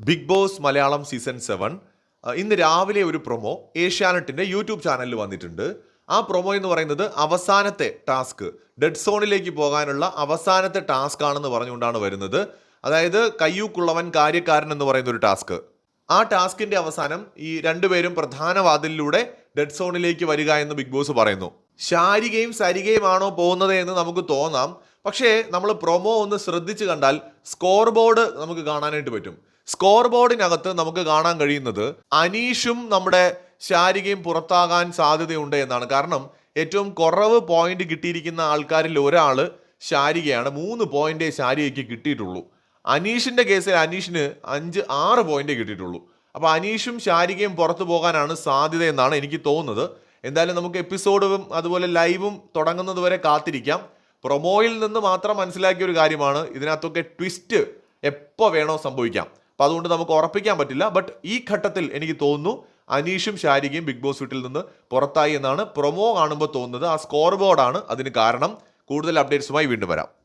Big boss Malayalam season seven. ഇന്ന് രാവിലെ ഒരു പ്രൊമോ. ഏഷ്യാനെറ്റിന്റെ യൂട്യൂബ് ചാനലിൽ വന്നിട്ടുണ്ട്. ആ പ്രൊമോ എന്ന് പറയുന്നത് അവസാനത്തെ ടാസ്ക്. ഡെഡ് സോണിലേക്ക് പോകാനുള്ള അവസാനത്തെ ടാസ്ക് ആണെന്ന് പറഞ്ഞുകൊണ്ടാണ് വരുന്നത്. അതായത് കയ്യൂക്കുള്ളവൻ കാര്യക്കാരൻ എന്ന് പറയുന്ന ഒരു ടാസ്ക്. ആ ടാസ്കിന്റെ അവസാനം ഈ രണ്ടുപേരും പ്രധാന വാതിലിലൂടെ ഡെഡ് സോണിലേക്ക് വരിക എന്ന് ബിഗ് ബോസ് പറയുന്നു. ശാരികയും സരികയുമാണോ പോകുന്നത് എന്ന് നമുക്ക് തോന്നാം. പക്ഷേ നമ്മൾ പ്രൊമോ ഒന്ന് ശ്രദ്ധിച്ച് കണ്ടാൽ സ്കോർ ബോർഡ് നമുക്ക് കാണാനായിട്ട് പറ്റും. സ്കോർ ബോർഡിനകത്ത് നമുക്ക് കാണാൻ കഴിയുന്നത് അനീഷും നമ്മുടെ ശാരികയും പുറത്താകാൻ സാധ്യതയുണ്ട് എന്നാണ്. കാരണം ഏറ്റവും കുറവ് പോയിന്റ് കിട്ടിയിരിക്കുന്ന ആൾക്കാരിൽ ഒരാൾ ശാരികയാണ്. മൂന്ന് പോയിന്റേ ശാരികയ്ക്ക് കിട്ടിയിട്ടുള്ളൂ. അനീഷിന്റെ കേസിൽ അനീഷിന് അഞ്ച് ആറ് പോയിന്റേ കിട്ടിയിട്ടുള്ളൂ. അപ്പോൾ അനീഷും ശാരികയും പുറത്തു പോകാനാണ് സാധ്യത എന്നാണ് എനിക്ക് തോന്നുന്നത്. എന്തായാലും നമുക്ക് എപ്പിസോഡും അതുപോലെ ലൈവും തുടങ്ങുന്നതുവരെ കാത്തിരിക്കാം. പ്രൊമോയിൽ നിന്ന് മാത്രം മനസ്സിലാക്കിയ ഒരു കാര്യമാണ് ഇതിനകത്തൊക്കെ ട്വിസ്റ്റ് എപ്പോൾ വേണോ സംഭവിക്കാം. അപ്പോൾ അതുകൊണ്ട് നമുക്ക് ഉറപ്പിക്കാൻ പറ്റില്ല. ബട്ട് ഈ ഘട്ടത്തിൽ എനിക്ക് തോന്നുന്നു അനീഷും ഷാരികയും ബിഗ് ബോസ് വീട്ടിൽ നിന്ന് പുറത്തായി എന്നാണ് പ്രൊമോ കാണുമ്പോൾ തോന്നുന്നത്. ആ സ്കോർ ബോർഡാണ് അതിന് കാരണം. കൂടുതൽ അപ്ഡേറ്റ്സുമായി വീണ്ടും വരാം.